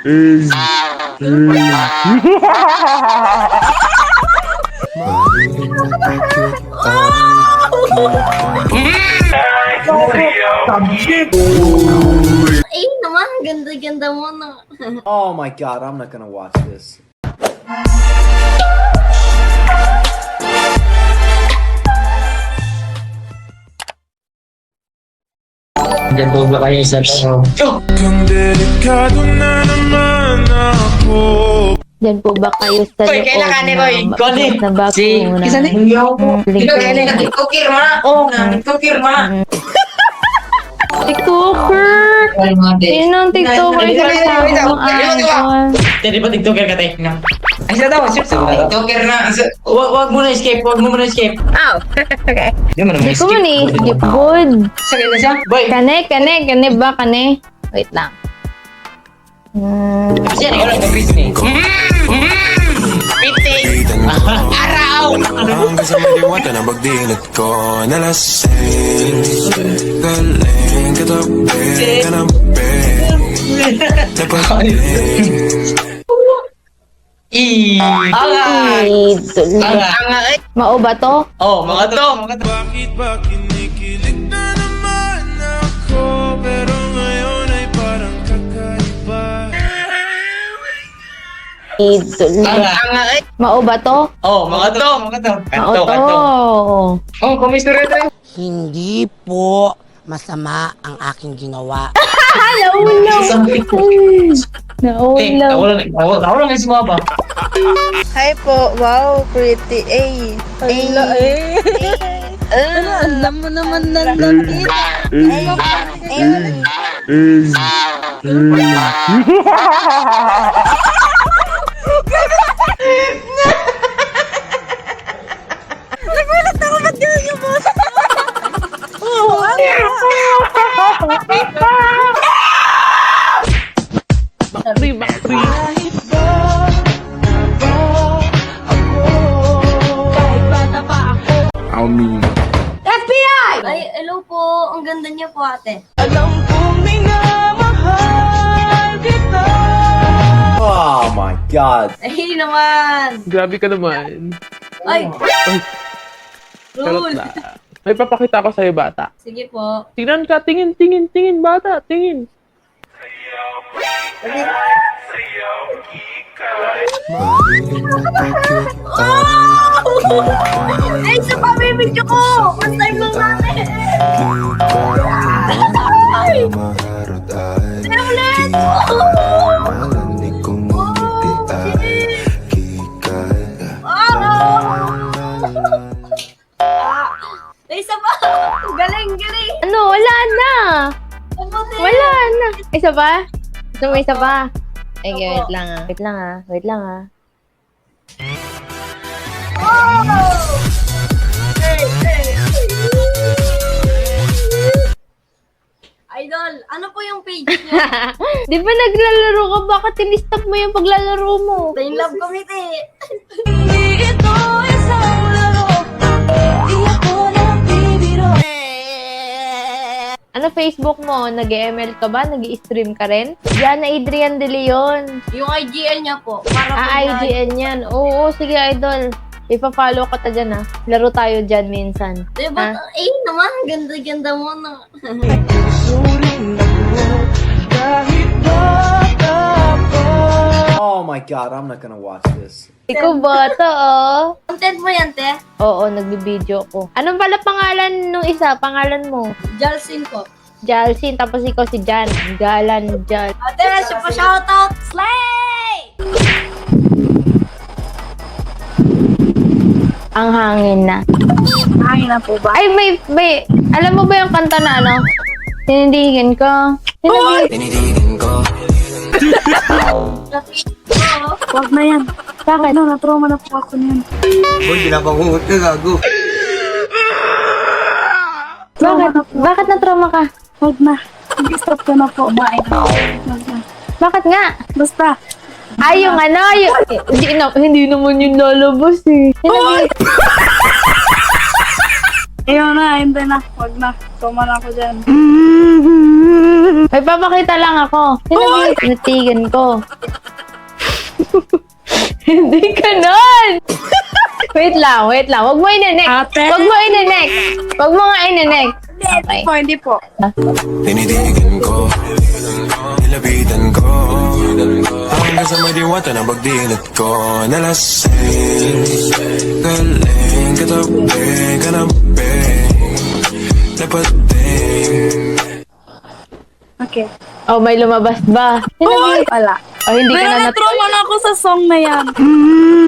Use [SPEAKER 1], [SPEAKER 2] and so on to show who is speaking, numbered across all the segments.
[SPEAKER 1] Eh naman, ganda-ganda mo na.
[SPEAKER 2] Oh my god, I'm not gonna watch this.
[SPEAKER 3] Ba kayo sa
[SPEAKER 4] na ako
[SPEAKER 5] Diyan po ba kayo sa
[SPEAKER 3] Boy, kailangan ni Boy.
[SPEAKER 5] na- na bakuna?
[SPEAKER 3] Si, isa ni. Ikaw kailangan tiktoker mo na. Oo, tiktoker mo na.
[SPEAKER 5] TikToker! Sino ang TikToker sa. Ano?
[SPEAKER 3] Hindi ba tiktoker ka tayo? Ay, sila daw, sir. Tiktoker na. Wag, wag mo na escape, wag mo muna escape.
[SPEAKER 5] Ow!
[SPEAKER 3] Hindi mo na
[SPEAKER 5] Hindi ko man eh. Skip good.
[SPEAKER 3] Sakit na siya? Boy,
[SPEAKER 5] Kane, kane, kane ba, kane? Wait lang. Hmm.
[SPEAKER 3] siya na wala ng Britney. Britney! Araw!
[SPEAKER 4] Hanggang sa may diwata na pagdilat ko Nalasing Galing katabi ka ng
[SPEAKER 3] Ii! Anga!
[SPEAKER 5] Idol.
[SPEAKER 3] Anga! Anga! eh.
[SPEAKER 5] Mao ba to?
[SPEAKER 3] Oh, mga to! Mga to!
[SPEAKER 4] Bakit ba kinikilig na naman ako Pero ngayon ay parang kakaiba
[SPEAKER 5] Idol.
[SPEAKER 3] Anga! Anga! eh.
[SPEAKER 5] Mao ba to?
[SPEAKER 3] Oh, mga to! Mga to!
[SPEAKER 5] Mao
[SPEAKER 3] Kanto,
[SPEAKER 5] to.
[SPEAKER 3] kanto. Oh, kumistorya tayo.
[SPEAKER 6] Hindi po masama ang aking ginawa.
[SPEAKER 5] Naulaw!
[SPEAKER 3] Eh,
[SPEAKER 5] Naulaw.
[SPEAKER 3] nawala na. Nawala nawala na si?
[SPEAKER 7] Hi po. Wow, pretty. Ay. Ay. Ano, alam mo naman na lapit. Nagulat ako, ba't ganun yung boss?
[SPEAKER 1] Ganda niyo po, ate.
[SPEAKER 2] Oh my god.
[SPEAKER 1] Ay naman.
[SPEAKER 8] Grabe ka naman.
[SPEAKER 1] Ay,
[SPEAKER 8] Charot
[SPEAKER 1] Rule.
[SPEAKER 8] na. May papakita ko sa'yo, bata.
[SPEAKER 1] Sige po.
[SPEAKER 8] Tingnan ka, tingin, tingin, tingin, bata, tingin.
[SPEAKER 1] Ay, sa pamimidyo ko! First time lang natin! Isa pa?
[SPEAKER 5] Gusto mo isa pa? Ay, wait lang ah. Wait lang ah. Wait lang ah.
[SPEAKER 1] Idol, ano po yung page niyo?
[SPEAKER 5] Di ba naglalaro ka? Bakit tinistop mo yung paglalaro mo?
[SPEAKER 1] Tayo love committee!
[SPEAKER 5] Ano Facebook mo? Nag-ML ka ba? Nag-stream ka rin? Diana Adrian De Leon.
[SPEAKER 1] Yung IGN niya po. Para po
[SPEAKER 5] Ah,
[SPEAKER 1] na-
[SPEAKER 5] IGN yan. Oo, sige idol. Ipa-follow ka ta dyan ah. Laro tayo dyan minsan.
[SPEAKER 1] Diba?
[SPEAKER 5] Ah.
[SPEAKER 1] Eh, naman, ganda-ganda mo na.
[SPEAKER 2] Oh my god, I'm not gonna watch this.
[SPEAKER 5] Ikaw ba to oh?
[SPEAKER 1] Content mo yan, te?
[SPEAKER 5] Oo, nagbibideo ko. Anong pala pangalan nung isa? Pangalan mo?
[SPEAKER 1] Jalsin po.
[SPEAKER 5] Jalsin, tapos ikaw si Jan. Galan, Jal.
[SPEAKER 1] Ate, siya pa shoutout! Slay!
[SPEAKER 5] Ang hangin na.
[SPEAKER 7] Hangin na po ba?
[SPEAKER 5] Ay, may, may, alam mo ba yung kanta na ano? Tinindigan ko. Tinindigan.
[SPEAKER 4] Tinitigin ko
[SPEAKER 7] Huwag na yan.
[SPEAKER 5] Bakit?
[SPEAKER 7] Ano, na-trauma na po ako niyan.
[SPEAKER 5] Bakit? Bakit na-trauma ka?
[SPEAKER 7] Huwag na. Mag-stop ka na po. Na. Huwag na.
[SPEAKER 5] Bakit nga?
[SPEAKER 7] Basta,
[SPEAKER 5] Ay, yung ano, yung, hindi, na, hindi naman yung lalabas eh. Hindi naman-
[SPEAKER 1] Ayaw na, hindi na. Wag na. Tuma na ako dyan.
[SPEAKER 5] May papakita lang ako. Natigan ko. Hindi ka nun! wait lang, wait lang. Huwag mo ininek.
[SPEAKER 1] Ate?
[SPEAKER 5] Huwag mo ininek. Huwag mo nga ininek. Okay.
[SPEAKER 1] Po, hindi po.
[SPEAKER 4] Tinitigan ko Nilapitan ko Hanggang sa madiwata na pagdilat ko Nalasing Galing Katabi Kanabi Napating
[SPEAKER 1] Okay.
[SPEAKER 5] Oh, may lumabas ba? Sinabi-
[SPEAKER 1] Wala.
[SPEAKER 5] Oh, hindi ka
[SPEAKER 1] Pero
[SPEAKER 5] na nat-
[SPEAKER 1] na-trauma na ako sa song na yan.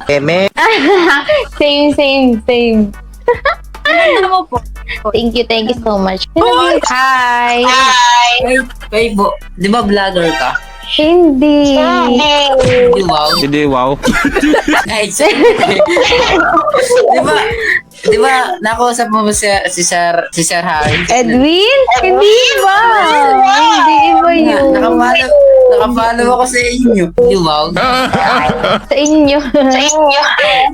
[SPEAKER 5] same, same, same.
[SPEAKER 1] Ano mo po?
[SPEAKER 5] Thank you, thank you so much. Hi!
[SPEAKER 9] Wait, wait po. Di ba vlogger ka?
[SPEAKER 5] Hindi.
[SPEAKER 9] Di wow.
[SPEAKER 8] Hindi, wow.
[SPEAKER 9] Ay, di ba? Di ba, nakausap mo ba si, si Sir, si Sir Harry?
[SPEAKER 5] Edwin? Hindi ba? Hindi iba yun.
[SPEAKER 9] Nakapalo, nakapalo ako sa inyo. Di wow.
[SPEAKER 5] Sa inyo. Sa inyo.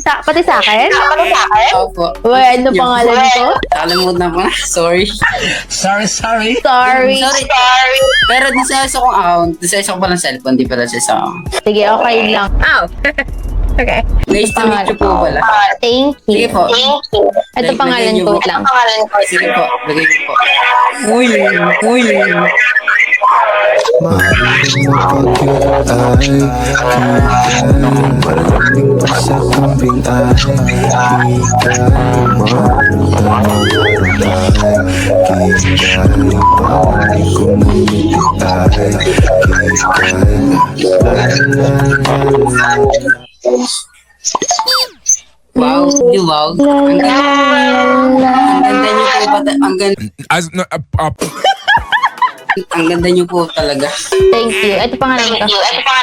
[SPEAKER 5] Sa, pati sa akin?
[SPEAKER 9] Opo.
[SPEAKER 5] Uy, ano pangalan ko?
[SPEAKER 9] Nakalimutan ko na. Sorry.
[SPEAKER 5] Sorry.
[SPEAKER 9] Sorry. Sorry. Pero di sa isa kong account, di sa isa ko palang cellphone, di pala sa isa kong.
[SPEAKER 5] Sige, okay lang.
[SPEAKER 9] Nice to meet you po pala.
[SPEAKER 5] Thank
[SPEAKER 9] Sige
[SPEAKER 5] you.
[SPEAKER 9] po.
[SPEAKER 5] Ito
[SPEAKER 9] Lagay-
[SPEAKER 5] pangalan
[SPEAKER 9] lagay niyo
[SPEAKER 5] ko
[SPEAKER 9] po.
[SPEAKER 5] lang.
[SPEAKER 9] Sige po, lagay niyo po. Uy, uy. Wow, di wow. Ang ganda, ang ganda niyo po ba? Ang ganda,
[SPEAKER 4] As, no, uh, uh,
[SPEAKER 9] ang ganda niyo po talaga.
[SPEAKER 5] Thank you. Ito pangalan ko.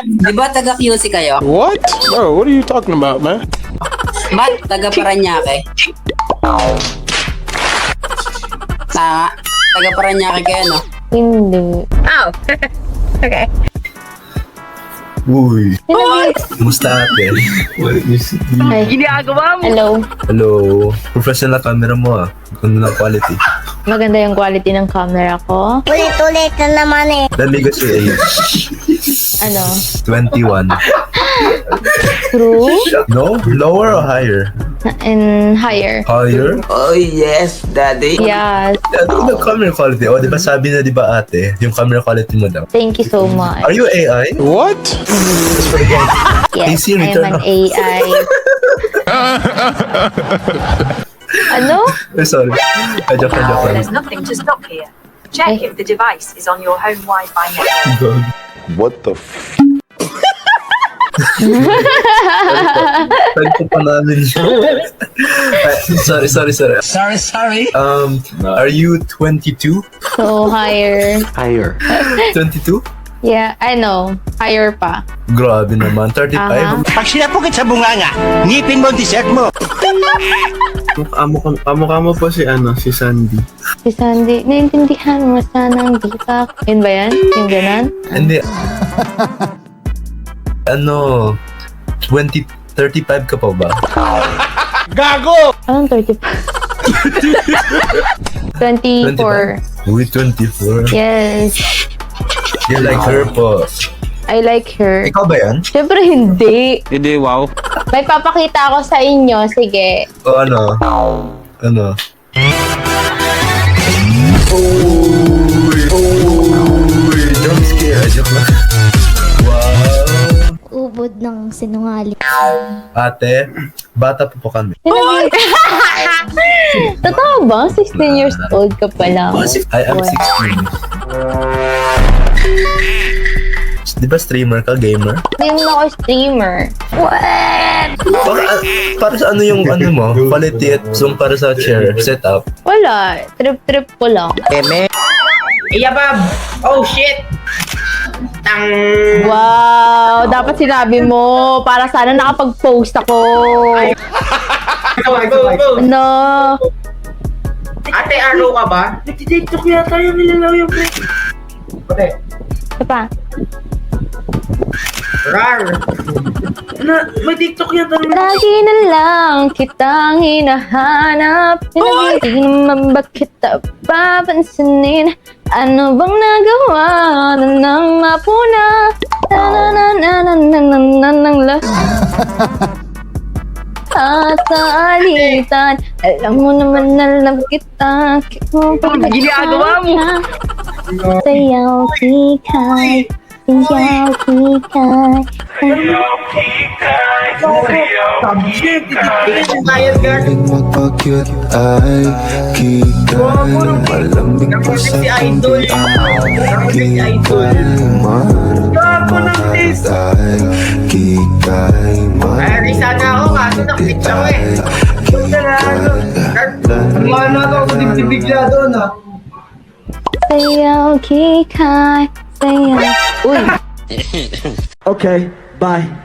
[SPEAKER 9] Di ba taga QC kayo?
[SPEAKER 8] What? Bro, what are you talking about, man?
[SPEAKER 9] Ba't taga Paranaque? Tama. Taga Paranaque kayo, no?
[SPEAKER 5] Hindi.
[SPEAKER 10] Uy,
[SPEAKER 5] Sinabi-
[SPEAKER 10] kumusta ate?
[SPEAKER 5] Ay. Hello.
[SPEAKER 10] Hello, professional camera mo ah. Ganda ng quality.
[SPEAKER 5] Maganda yung quality ng camera ko.
[SPEAKER 6] Ulit-ulit na naman eh.
[SPEAKER 10] Let me guess your age.
[SPEAKER 5] Ano?
[SPEAKER 10] 21.
[SPEAKER 5] True
[SPEAKER 10] No? Lower or higher?
[SPEAKER 5] and higher.
[SPEAKER 10] Higher?
[SPEAKER 9] Oh, yes, daddy.
[SPEAKER 5] Yes.
[SPEAKER 10] Ano yung camera quality? O, di ba sabi na di ba ate, yung camera quality mo daw.
[SPEAKER 5] Thank you so much.
[SPEAKER 10] Are you AI?
[SPEAKER 8] What?
[SPEAKER 5] Yes, I'm an. AI. ano?
[SPEAKER 10] Eh, sorry. Ay, joke lang, joke lang.
[SPEAKER 11] There's nothing to stop here. Check if the device is on your home Wi-Fi network.
[SPEAKER 10] What the f... Tag ko pa namin yun. Ay, sorry, sorry, sorry.
[SPEAKER 9] Sorry, sorry.
[SPEAKER 10] Um, are you 22?
[SPEAKER 5] So, higher.
[SPEAKER 8] Higher.
[SPEAKER 10] 22?
[SPEAKER 5] Yeah, I know. Higher pa.
[SPEAKER 10] Grabe naman. 35?
[SPEAKER 5] Aha.
[SPEAKER 6] Pag sinapukit sa bunganga, ngipin mo ang t-shirt mo.
[SPEAKER 12] Kamukha kamukha mo po si ano, si Sandy.
[SPEAKER 5] Si Sandy, naiintindihan mo sana ang dita. Yun ba yan? Yung ganon?
[SPEAKER 10] Hindi. ano, 20, 35 ka pa ba?
[SPEAKER 5] Anong 35? 24.
[SPEAKER 10] Uy, 24.
[SPEAKER 5] Yes.
[SPEAKER 10] You like her po.
[SPEAKER 5] I like her.
[SPEAKER 10] Ikaw ba yan?
[SPEAKER 5] Siyempre hindi.
[SPEAKER 8] Hindi, wow.
[SPEAKER 5] May papakita ako sa inyo. Sige.
[SPEAKER 10] O ano? Ano? Uy, uy, jump scare. Joke lang. Wow.
[SPEAKER 1] Ubod ng sinungaling.
[SPEAKER 10] Ate, bata po po kami.
[SPEAKER 5] Sinabi- Totoo ba? 16 years old ka pa lang.
[SPEAKER 10] I am 16. Di ba streamer ka, gamer?
[SPEAKER 5] Hindi mo ako streamer.
[SPEAKER 10] Para, para sa ano yung ano mo? Quality at zoom para sa chair setup.
[SPEAKER 5] Wala. Trip-trip ko lang.
[SPEAKER 9] Iya, Bob. Oh, shit. Tang.
[SPEAKER 5] Wow! Dapat sinabi mo. Para sana nakapag-post ako.
[SPEAKER 9] Go, go, go.
[SPEAKER 5] No.
[SPEAKER 9] Ate, araw ka ba?
[SPEAKER 1] Nagtitiktok yata yung nilalaw yung pre.
[SPEAKER 5] Ito pa.
[SPEAKER 13] Rar! Na, may TikTok yan.
[SPEAKER 5] Lagi na lang kitang hinahanap Hindi naman ba kita papansinin Ano bang nagawa na nang mapuna Na na na na na na na na nang la sasalitan Alam mo naman na love kita Cute mo pa ba Ginagawa mo Sayaw kikay Sayaw kikay
[SPEAKER 1] Galing magpa-cute ay kikay Malamig pa sa kanti ay kikay Maharap ay Kikay Maraming
[SPEAKER 13] sana ako kaso nakita ko eh. Ano ako, bigla doon ah.
[SPEAKER 5] Sayaw kikay Sayaw Uy
[SPEAKER 13] Okay, bye.